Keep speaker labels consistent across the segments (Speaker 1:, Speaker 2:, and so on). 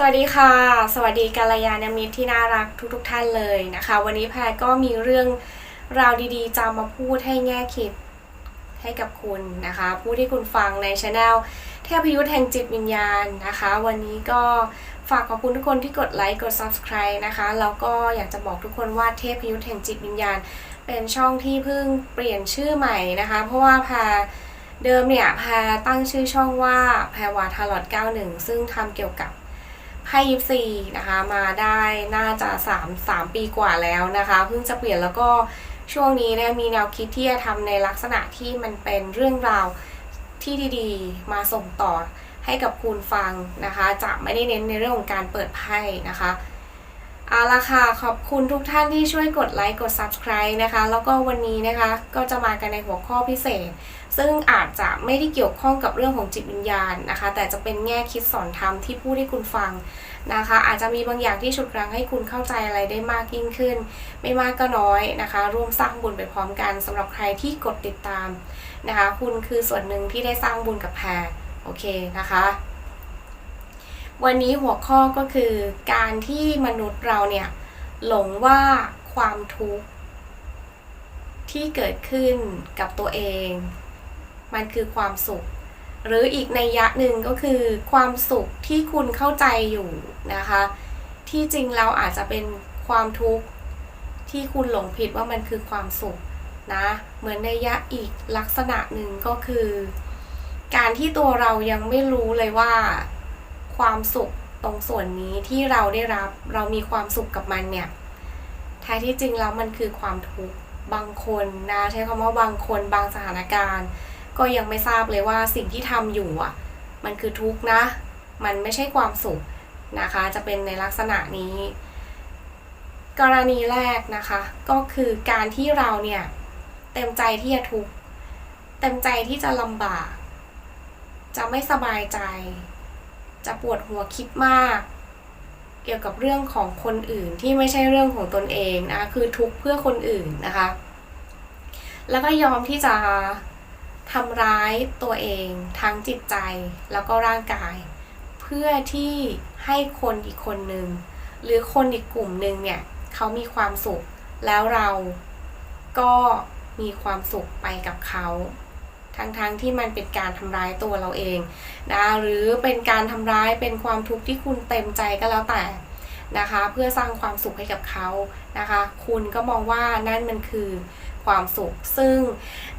Speaker 1: สวัสดีค่ะ สวัสดีกัลยาณมิตรที่น่ารักทุกๆทท่านเลยนะคะ วันนี้แพรก็มีเรื่องราวดีๆจะมาพูดให้แง่คิดให้กับคุณนะคะพูดให้คุณฟังในช anel เทพยุทธแห่งจิตวิญญาณนะคะ วันนี้ก็ฝากขอบคุณทุกคนที่กดไลค์กด subscribe นะคะแล้วก็อยากจะบอกทุกคนว่าเทพยุทธแห่งจิตวิญญาณ เป็นช่องที่เพิ่งเปลี่ยนชื่อใหม่นะคะ เพราะว่าแพรเดิมเนี่ยแพรตั้งชื่อช่องว่าแพรวาทารอด91 ซึ่งทำเกี่ยวกับ ให้ยิปซีนะคะมาได้น่าจะ3 3ปีกว่าแล้วนะคะเพิ่งจะเปลี่ยนแล้วก็ช่วงนี้เนี่ยมีแนวคิดที่จะทำในลักษณะที่มันเป็นเรื่องราวที่ดีๆ มาส่งต่อให้กับคุณฟังนะคะ จะไม่ได้เน้นในเรื่องของการเปิดไพ่นะคะ เอาละค่ะ ขอบคุณทุกท่านที่ช่วยกดไลค์กด subscribe นะคะ แล้วก็วันนี้นะคะก็จะมากันในหัวข้อพิเศษ ซึ่งอาจจะไม่ได้เกี่ยวข้องกับเรื่องของจิตวิญญาณนะคะ แต่จะเป็นแง่คิดสอนธรรมที่พูดให้คุณฟังนะคะ อาจจะมีบางอย่างที่ฉุดรั้งให้คุณเข้าใจอะไรได้มากยิ่งขึ้น ไม่มากก็น้อยนะคะ ร่วมสร้างบุญไปพร้อมกันสำหรับใครที่กดติดตามนะคะ คุณคือส่วนหนึ่งที่ได้สร้างบุญกับแพรโอเคนะคะ วันนี้หัวข้อก็คือการที่มนุษย์เราเนี่ยหลงว่าความทุกข์ที่เกิดขึ้นกับตัวเอง มันคือความสุข หรืออีกในยะหนึ่งก็คือความสุขที่คุณเข้าใจอยู่นะคะ ที่จริงแล้วอาจจะเป็นความทุกข์ที่คุณหลงผิดว่ามันคือความสุขนะเหมือนในยยะอีกลักษณะหนึ่งก็คือ การที่ตัวเรายังไม่รู้เลยว่า ความสุขตรงส่วนนี้ที่เราได้รับเรามีความสุขกับมันเนี่ยแท้ที่จริงแล้วมันคือความทุกข์บางคนนะใช้คำว่าบางคนบางสถานการณ์ ก็ยังไม่ทราบเลยว่าสิ่งที่ทำอยู่อะ มันคือทุกข์นะ มันไม่ใช่ความสุขนะคะ จะเป็นในลักษณะนี้ กรณีแรกนะคะ ก็คือการที่เราเนี่ยเต็มใจที่จะทุกข์เต็มใจที่จะลำบาก จะไม่สบายใจ จะปวดหัวคิดมาก เกี่ยวกับเรื่องของคนอื่นที่ไม่ใช่เรื่องของตนเองนะคือทุกเพื่อคนอื่นนะคะ แล้วก็ยอมที่จะทำร้ายตัวเองทั้งจิตใจแล้วก็ร่างกาย เพื่อที่ให้คนอีกคนหนึ่งหรือคนอีกกลุ่มหนึ่งเนี่ยเขามีความสุข แล้วเราก็มีความสุขไปกับเขา ทั้งๆทที่มันเป็นการทำร้ายตัวเราเองนะหรือเป็นการทำร้ายเป็นความทุกข์ที่คุณเต็มใจก็แล้วแต่นะคะ เพื่อสร้างความสุขให้กับเขานะคะ คุณก็มองว่านั่นมันคือความสุข ซึ่ง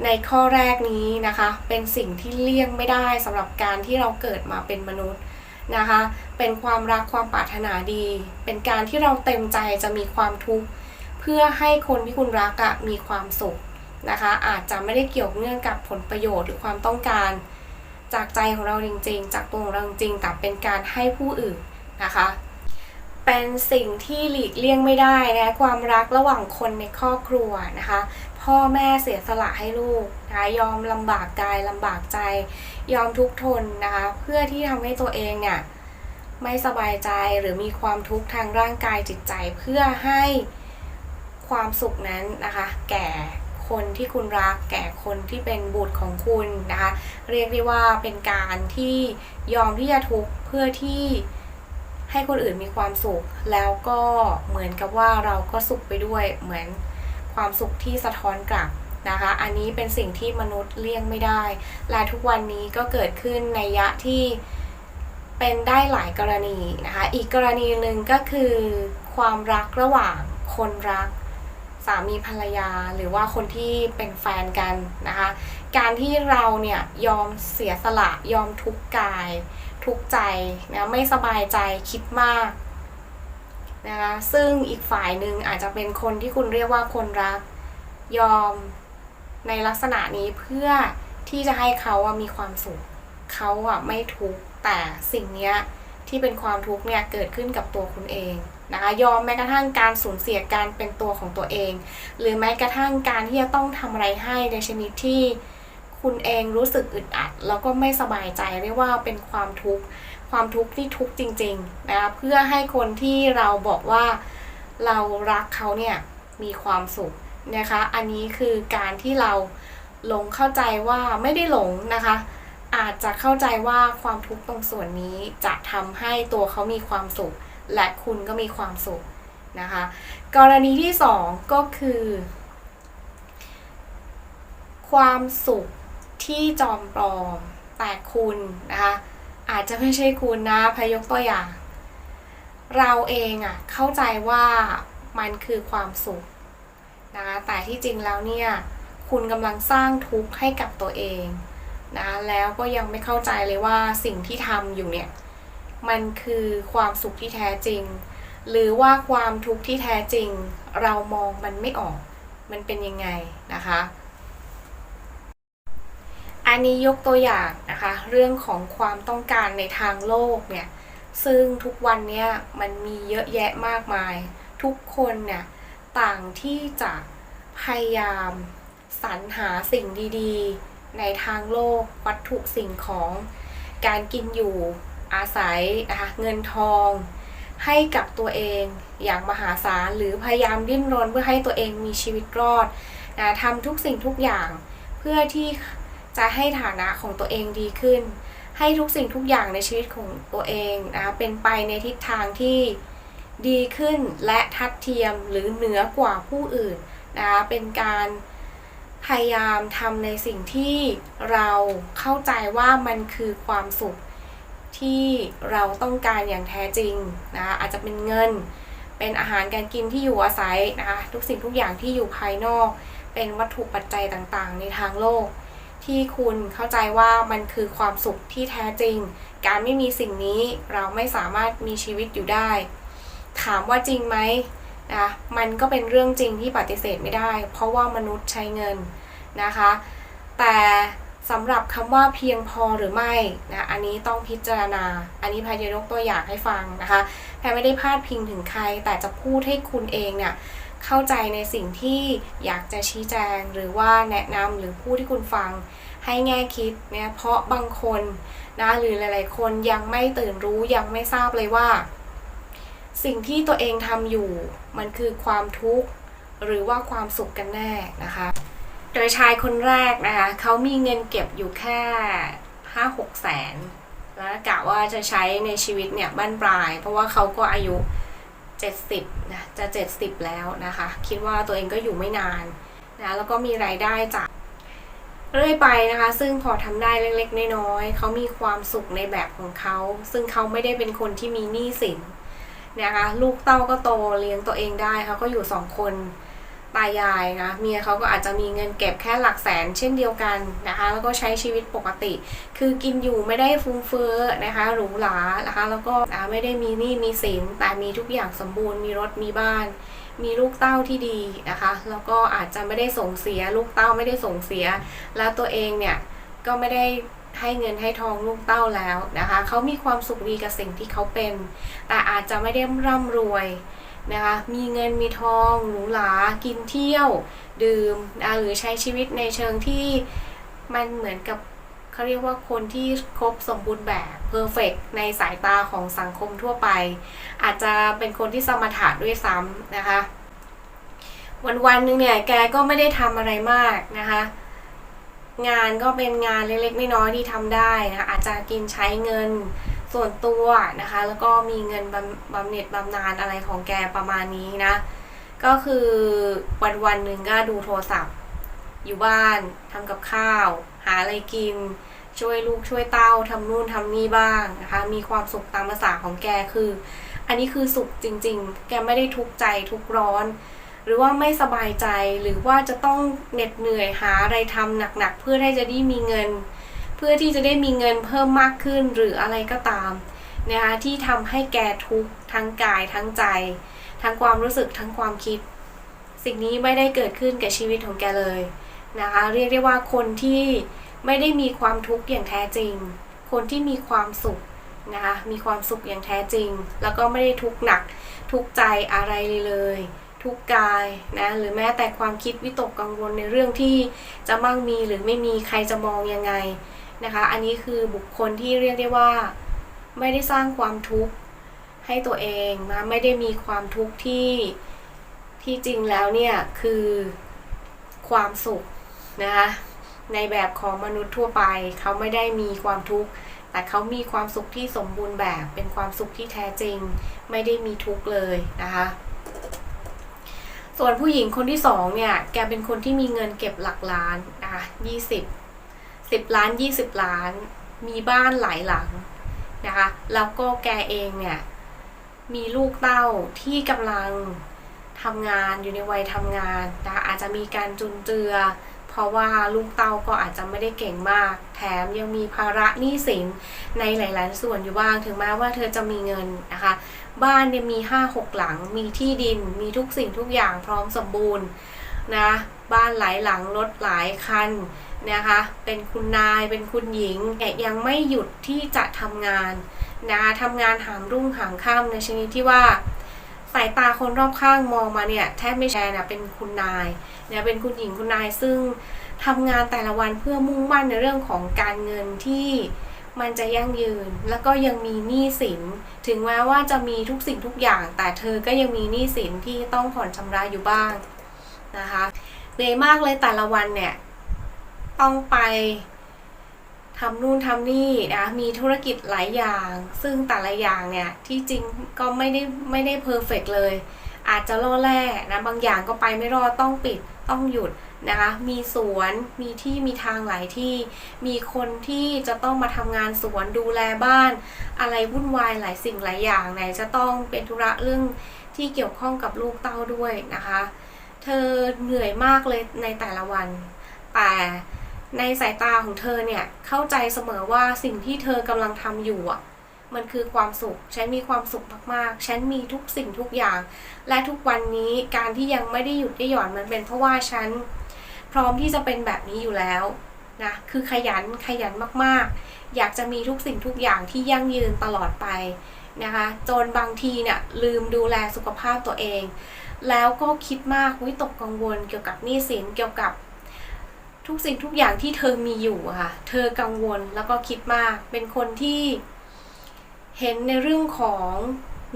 Speaker 1: ในข้อแรกนี้นะคะ เป็นสิ่งที่เลี่ยงไม่ได้สำหรับการที่เราเกิดมาเป็นมนุษย์นะคะ เป็นความรักความปรารถนาดี เป็นการที่เราเต็มใจจะมีความทุกข์เพื่อให้คนที่คุณรักอะมีความสุข นะคะ อาจจะไม่ได้เกี่ยวเนื่องกับผลประโยชน์หรือความต้องการ จากใจของเราจริง ๆ จากตัวของเราจริงแต่เป็นการให้ผู้อื่นนะคะ เป็นสิ่งที่หลีกเลี่ยงไม่ได้นะความรักระหว่างคนในครอบครัวนะคะ พ่อแม่เสียสละให้ลูกนะคะยอมลำบากกายลำบากใจ ยอมทุกทนนะคะ เพื่อที่ทำให้ตัวเองเนี่ยไม่สบายใจหรือมีความทุกข์ทางร่างกายจิตใจเพื่อให้ความสุขนั้นนะคะ แก่ คนที่คุณรักแก่คนที่เป็นบุตรของคุณนะคะ เรียกได้ว่าเป็นการที่ยอมที่จะทุกข์เพื่อที่ให้คนอื่นมีความสุข แล้วก็เหมือนกับว่าเราก็สุขไปด้วยเหมือนความสุขที่สะท้อนกลับนะคะ อันนี้เป็นสิ่งที่มนุษย์เลี่ยงไม่ได้ และทุกวันนี้ก็เกิดขึ้นในยะที่เป็นได้หลายกรณีนะคะ อีกกรณีหนึ่งก็คือความรักระหว่างคนรักามีภรรยาหรือว่าคนที่เป็นแฟนกันนะคะ การที่เราเนี่ยยอมเสียสละยอมทุกกาย ทุกใจนะไม่สบายใจคิดมากนะคะซึ่งอีกฝ่ายหนึ่งอาจจะเป็นคนที่คุณเรียกว่าคนรัก ยอมในลักษณะนี้เพื่อที่จะให้เขามีความสุขเขาอะไม่ทุกแต่สิ่งเนี้ย ที่เป็นความทุกข์เนี่ยเกิดขึ้นกับตัวคุณเองนะคะยอมแม้กระทั่งการสูญเสียการเป็นตัวของตัวเอง หรือแม้กระทั่งการที่จะต้องทำอะไรให้ในชนิดที่คุณเองรู้สึกอึดอัด แล้วก็ไม่สบายใจเรียกว่าเป็นความทุกข์ความทุกข์ที่ทุกข์จริงๆนะคะเพื่อให้คนที่เราบอกว่าเรารักเขาเนี่ยมีความสุขนะคะ อันนี้คือการที่เราหลงเข้าใจว่าไม่ได้หลงนะคะ อาจจะเข้าใจว่าความทุกข์ตรงส่วนนี้จะทำให้ตัวเขามีความสุข และคุณก็มีความสุขนะคะ กรณีที่สองก็คือ ความสุขที่จอมปลอมแต่คุณนะคะอาจจะไม่ใช่คุณนะพยกตัวอย่าง เราเองอะเข้าใจว่ามันคือความสุขนะคะแต่ที่จริงแล้วเนี่ย คุณกำลังสร้างทุกข์ให้กับตัวเอง นะแล้วก็ยังไม่เข้าใจเลยว่าสิ่งที่ทำอยู่เนี่ย มันคือความสุขที่แท้จริง หรือว่าความทุกข์ที่แท้จริง เรามองมันไม่ออก มันเป็นยังไงนะคะ อันนี้ยกตัวอย่างนะคะ เรื่องของความต้องการในทางโลกเนี่ย ซึ่งทุกวันเนี้ยมันมีเยอะแยะมากมาย ทุกคนเนี่ยต่างที่จะพยายามสรรหาสิ่งดี ๆ ในทางโลกวัตถุสิ่งของ การกินอยู่อาศัยนะคะเงินทอง ให้กับตัวเองอย่างมหาศาลหรือพยายามดิ้นรนเพื่อให้ตัวเองมีชีวิตรอดนะทำทุกสิ่งทุกอย่าง เพื่อที่จะให้ฐานะของตัวเองดีขึ้น ให้ทุกสิ่งทุกอย่างในชีวิตของตัวเองนะเป็นไปในทิศทางที่ดีขึ้นและทัดเทียมหรือเหนือกว่าผู้อื่นนะคะเป็นการ พยายามทำในสิ่งที่เราเข้าใจว่ามันคือความสุขที่เราต้องการอย่างแท้จริงนะคะอาจจะเป็นเงิน เป็นอาหารการกินที่อยู่อาศัยนะคะทุกสิ่งทุกอย่างที่อยู่ภายนอก เป็นวัตถุปัจจัยต่างๆ ในทางโลก ที่คุณเข้าใจว่ามันคือความสุขที่แท้จริง การไม่มีสิ่งนี้เราไม่สามารถมีชีวิตอยู่ได้ ถามว่าจริงไหม นะมันก็เป็นเรื่องจริงที่ปฏิเสธไม่ได้ เพราะว่ามนุษย์ใช้เงินนะคะ แต่สำหรับคำว่าเพียงพอหรือไม่นะอันนี้ต้องพิจารณา อันนี้พายจะยกตัวอย่างให้ฟังนะคะแพรไม่ได้พาดพิงถึงใคร แต่จะพูดให้คุณเองเนี่ยเข้าใจในสิ่งที่อยากจะชี้แจงหรือว่าแนะนำหรือพูดที่คุณฟังให้แง่คิดเนี่ยเพราะบางคนนะหรือหลาย ๆ คนยังไม่ตื่นรู้ยังไม่ทราบเลยว่า สิ่งที่ตัวเองทำอยู่มันคือความทุกข์หรือว่าความสุขกันแน่นะคะ โดยชายคนแรกนะคะเขามีเงินเก็บอยู่แค่ห้าหกแสนแล้วกะว่าจะใช้ในชีวิตเนี่ยบ้านปลาย เพราะว่าเขาก็อายุ 70นะจะ 70 แล้วนะคะ คิดว่าตัวเองก็อยู่ไม่นานนะแล้วก็มีรายได้จากเรื่อยไปนะคะ ซึ่งพอทำได้เล็กๆน้อยๆเขามีความสุขในแบบของเขา ซึ่งเขาไม่ได้เป็นคนที่มีหนี้สิน นะคะลูกเต้าก็โตเลี้ยงตัวเองได้เขาก็อยู่สองคนตายายนะเมียเขาก็อาจจะมีเงินเก็บแค่หลักแสนเช่นเดียวกันนะคะ แล้วก็ใช้ชีวิตปกติ คือกินอยู่ไม่ได้ฟุ้งเฟ้อนะคะหรูหรานะคะ แล้วก็ไม่ได้มีหนี้มีสินแต่มีทุกอย่างสมบูรณ์มีรถมีบ้าน มีลูกเต้าที่ดีนะคะ แล้วก็อาจจะไม่ได้ส่งเสีย ลูกเต้าไม่ได้ส่งเสีย แล้วตัวเองเนี่ยก็ไม่ได้ ให้เงินให้ทองลูกเต้าแล้วนะคะเขามีความสุขดีกับสิ่งที่เขาเป็น แต่อาจจะไม่ได้ร่ำรวยนะคะมีเงินมีทองหรูหรากินเที่ยว ดื่มนะหรือใช้ชีวิตในเชิงที่มันเหมือนกับเขาเรียกว่าคนที่ครบสมบูรณ์แบบเพอร์เฟกในสายตาของสังคมทั่วไป อาจจะเป็นคนที่สมถะด้วยซ้ำนะคะ วันวันๆหนึ่งเนี่ยแกก็ไม่ได้ทำอะไรมากนะคะ งานก็เป็นงานเล็กๆน้อยๆที่ทำได้นะอาจจะกินใช้เงินส่วนตัวนะคะ แล้วก็มีเงินบำเหน็จบำนาญอะไรของแกประมาณนี้นะ ก็คือวันวันๆหนึ่งก็ดูโทรศัพท์ อยู่บ้านทำกับข้าว หาอะไรกิน ช่วยลูกช่วยเต้าทำนู่นทำนี่บ้างนะคะ มีความสุขตามภาษาของแกคือ อันนี้คือสุขจริง ๆ แกไม่ได้ทุกข์ใจทุกข์ร้อน หรือว่าไม่สบายใจหรือว่าจะต้องเหน็ดเหนื่อยหาอะไรทำหนักๆ เพื่อให้จะได้มีเงิน เพื่อที่จะได้มีเงินเพิ่มมากขึ้นหรืออะไรก็ตามนะคะที่ทำให้แกทุกข์ทั้งกายทั้งใจ ทั้งความรู้สึกทั้งความคิด สิ่งนี้ไม่ได้เกิดขึ้นกับชีวิตของแกเลยนะคะเรียกได้ว่าคนที่ไม่ได้มีความทุกข์อย่างแท้จริง คนที่มีความสุขนะคะมีความสุขอย่างแท้จริง แล้วก็ไม่ได้ทุกข์หนักทุกข์ใจอะไรเลยเลย ทุกข์กายนะหรือแม้แต่ความคิดวิตกกังวลในเรื่องที่จะมั่งมีหรือไม่มีใครจะมองยังไงนะคะ อันนี้คือบุคคลที่เรียกได้ว่า ไม่ได้สร้างความทุกข์ให้ตัวเองนะไม่ได้มีความทุกข์ที่ที่จริงแล้วเนี่ยคือความสุขนะคะในแบบของมนุษย์ทั่วไป เขาไม่ได้มีความทุกข์แต่เขามีความสุขที่สมบูรณ์แบบเป็นความสุขที่แท้จริง ไม่ได้มีทุกข์เลยนะคะ ส่วนผู้หญิงคนที่สองเนี่ย แกเป็นคนที่มีเงินเก็บหลักล้านนะคะยี่สิบสิบล้านยี่สิบล้าน มีบ้านหลายหลังนะคะ แล้วก็แกเองเนี่ย มีลูกเต้าที่กำลังทำงานอยู่ในวัยทำงานนะคะอาจจะมีการจุนเจือ เพราะว่าลูกเต้าก็อาจจะไม่ได้เก่งมาก แถมยังมีภาระหนี้สินในหลาย ๆ ส่วนอยู่บ้างถึงแม้ว่าเธอจะมีเงินนะคะ บ้านเนี่ยมีห้าหกหลัง มีที่ดิน มีทุกสิ่งทุกอย่างพร้อมสมบูรณ์นะ บ้านหลายหลังรถหลายคันนะคะ เป็นคุณนาย เป็นคุณหญิงแต่ยังไม่หยุดที่จะทำงานนะคะทำงานหามรุ่งหามค่ำในชนิดที่ว่าสายตาคนรอบข้างมองมาเนี่ยแทบไม่แชร์นะเป็นคุณนายเนี่ยเป็นคุณหญิงคุณนายซึ่งทำงานแต่ละวันเพื่อมุ่งมั่นในเรื่องของการเงินที่ มันจะยั่งยืน แล้วก็ยังมีหนี้สิน ถึงแม้ว่าจะมีทุกสิ่งทุกอย่าง แต่เธอก็ยังมีหนี้สินที่ต้องผ่อนชำระอยู่บ้างนะคะเหนื่อยมากเลยแต่ละวันเนี่ย ต้องไปทำนู่นทำนี่นะมีธุรกิจหลายอย่าง ซึ่งแต่ละอย่างเนี่ยที่จริงก็ไม่ได้ไม่ได้เพอร์เฟกเลย อาจจะล่อแร่นะบางอย่างก็ไปไม่รอดต้องปิดต้องหยุด นะคะ มีสวน มีที่ มีทางหลายที่ มีคนที่จะต้องมาทำงานสวนดูแลบ้าน อะไรวุ่นวายหลายสิ่งหลายอย่างไหนจะต้องเป็นธุระเรื่องที่เกี่ยวข้องกับลูกเต้าด้วยนะคะ เธอเหนื่อยมากเลยในแต่ละวัน แต่ในสายตาของเธอเนี่ยเข้าใจเสมอว่าสิ่งที่เธอกำลังทำอยู่อะมันคือความสุข ฉันมีความสุขมากๆ ฉันมีทุกสิ่งทุกอย่าง และทุกวันนี้การที่ยังไม่ได้หยุดได้หย่อนมันเป็นเพราะว่าฉัน พร้อมที่จะเป็นแบบนี้อยู่แล้วนะคือขยันขยันมากๆ อยากจะมีทุกสิ่งทุกอย่างที่ยั่งยืนตลอดไปนะคะจนบางทีเนี่ยลืมดูแลสุขภาพตัวเอง แล้วก็คิดมากวิตกกังวลเกี่ยวกับหนี้สินเกี่ยวกับทุกสิ่งทุกอย่างที่เธอมีอยู่ค่ะเธอกังวลแล้วก็คิดมากเป็นคนที่เห็นในเรื่องของ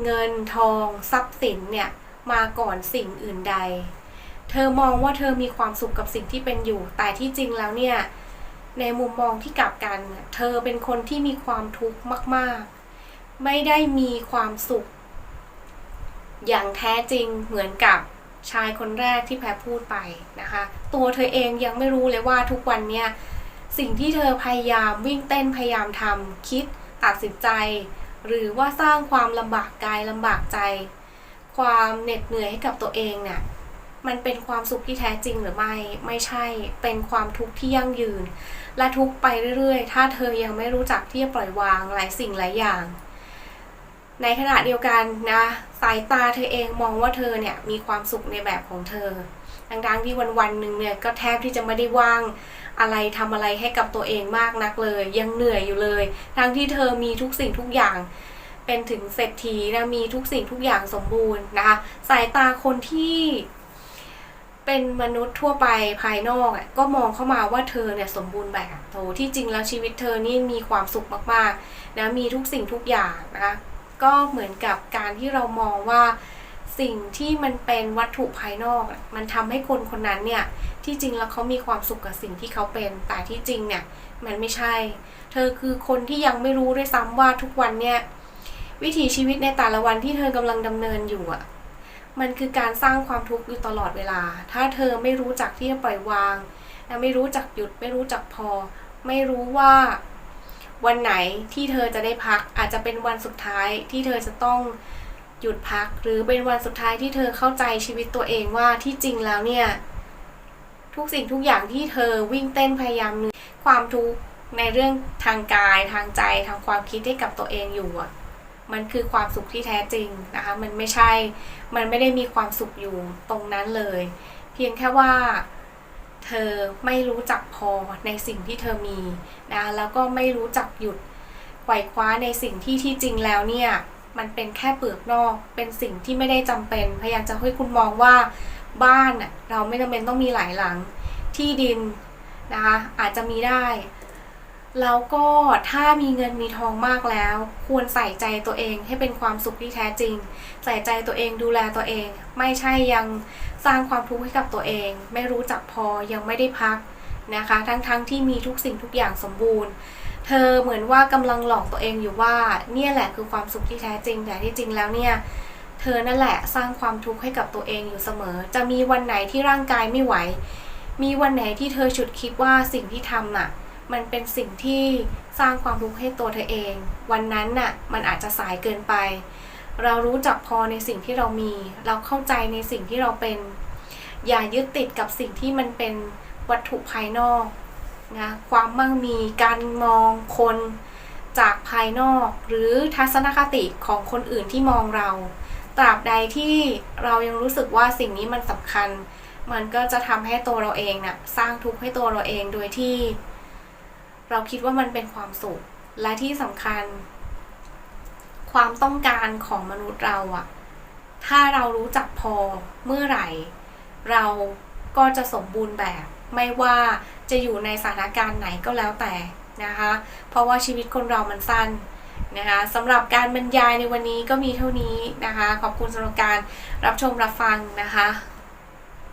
Speaker 1: เงินทองทรัพย์สินเนี่ยมาก่อนสิ่งอื่นใด เธอมองว่าเธอมีความสุขกับสิ่งที่เป็นอยู่ แต่ที่จริงแล้วเนี่ย ในมุมมองที่กลับกัน เธอเป็นคนที่มีความทุกข์มาก ๆ ไม่ได้มีความสุข อย่างแท้จริงเหมือนกับชายคนแรกที่แพรพูดไปนะคะ ตัวเธอเองยังไม่รู้เลยว่าทุกวันเนี่ยสิ่งที่เธอพยายามวิ่งเต้นพยายามทำคิดตัดสินใจ หรือว่าสร้างความลำบากกายลำบากใจ ความเหน็ดเหนื่อยให้กับตัวเองเนี่ย มันเป็นความสุขที่แท้จริงหรือไม่ไม่ใช่เป็นความทุกข์ที่ยั่งยืน และทุกข์ไปเรื่อยๆ ถ้าเธอยังไม่รู้จักที่จะปล่อยวางหลายสิ่งหลายอย่าง ในขณะเดียวกันนะสายตาเธอเองมองว่าเธอเนี่ยมีความสุขในแบบของเธอดังๆที่วันๆหนึ่งเนี่ยก็แทบที่จะไม่ได้ว่างอะไรทำอะไรให้กับตัวเองมากนักเลย ยังเหนื่อยอยู่เลย ทั้งที่เธอมีทุกสิ่งทุกอย่าง เป็นถึงเศรษฐีนะมีทุกสิ่งทุกอย่างสมบูรณ์นะคะสายตาคนที่ เป็นมนุษย์ทั่วไปภายนอกอะก็มองเข้ามาว่าเธอเนี่ยสมบูรณ์แบบโถที่จริงแล้วชีวิตเธอนี่มีความสุขมากๆนะมีทุกสิ่งทุกอย่างนะคะก็เหมือนกับการที่เรามองว่าสิ่งที่มันเป็นวัตถุภายนอก มันทำให้คนคนนั้นเนี่ยที่จริงแล้วเขามีความสุขกับสิ่งที่เขาเป็น แต่ที่จริงเนี่ยมันไม่ใช่ เธอคือคนที่ยังไม่รู้ด้วยซ้ำว่าทุกวันเนี่ยวิถีชีวิตในแต่ละวันที่เธอกำลังดำเนินอยู่อะ มันคือการสร้างความทุกข์อยู่ตลอดเวลา ถ้าเธอไม่รู้จักที่จะปล่อยวางและไม่รู้จักหยุด ไม่รู้จักพอ ไม่รู้ว่าวันไหนที่เธอจะได้พัก อาจจะเป็นวันสุดท้ายที่เธอจะต้องหยุดพัก หรือเป็นวันสุดท้ายที่เธอเข้าใจชีวิตตัวเองว่าที่จริงแล้วเนี่ย ทุกสิ่งทุกอย่างที่เธอวิ่งเต้นพยายามความทุกข์ในเรื่องทางกายทางใจทางความคิดให้กับตัวเองอยู่อะ มันคือความสุขที่แท้จริงนะคะ มันไม่ใช่ มันไม่ได้มีความสุขอยู่ตรงนั้นเลย เพียงแค่ว่าเธอไม่รู้จักพอในสิ่งที่เธอมีนะ แล้วก็ไม่รู้จักหยุดไขว่คว้าในสิ่งที่ที่จริงแล้วเนี่ย มันเป็นแค่เปลือกนอก เป็นสิ่งที่ไม่ได้จำเป็น พยายามจะให้คุณมองว่าบ้านน่ะเราไม่จำเป็นต้องมีหลายหลัง ที่ดินนะคะอาจจะมีได้ แล้วก็ถ้ามีเงินมีทองมากแล้ว ควรใส่ใจตัวเองให้เป็นความสุขที่แท้จริง ใส่ใจตัวเองดูแลตัวเอง ไม่ใช่ยังสร้างความทุกข์ให้กับตัวเอง ไม่รู้จักพอยังไม่ได้พักนะคะ ทั้งๆทที่มีทุกสิ่งทุกอย่างสมบูรณ์ เธอเหมือนว่ากำลังหลอกตัวเองอยู่ว่าเนี่ยแหละคือความสุขที่แท้จริง แต่ที่จริงแล้วเนี่ยเธอนั่นแหละสร้างความทุกข์ให้กับตัวเองอยู่เสมอ จะมีวันไหนที่ร่างกายไม่ไหว มีวันไหนที่เธอฉุดคิดว่าสิ่งที่ทำน่ะ มันเป็นสิ่งที่สร้างความทุกข์ให้ตัวเธอเอง วันนั้นน่ะมันอาจจะสายเกินไป เรารู้จักพอในสิ่งที่เรามี เราเข้าใจในสิ่งที่เราเป็น อย่ายึดติดกับสิ่งที่มันเป็นวัตถุภายนอกนะความมั่งมีการมองคนจากภายนอก หรือทัศนคติของคนอื่นที่มองเรา ตราบใดที่เรายังรู้สึกว่าสิ่งนี้มันสำคัญ มันก็จะทำให้ตัวเราเองนะ่ะสร้างทุกข์ให้ตัวเราเองโดยที่ เราคิดว่ามันเป็นความสุข และที่สำคัญ ความต้องการของมนุษย์เราอะถ้าเรารู้จักพอเมื่อไหร่ เราก็จะสมบูรณ์แบบ ไม่ว่าจะอยู่ในสถานการณ์ไหนก็แล้วแต่นะคะ เพราะว่าชีวิตคนเรามันสั้นนะคะสำหรับการบรรยายในวันนี้ก็มีเท่านี้นะคะ ขอบคุณสำหรับการรับชมรับฟังนะคะ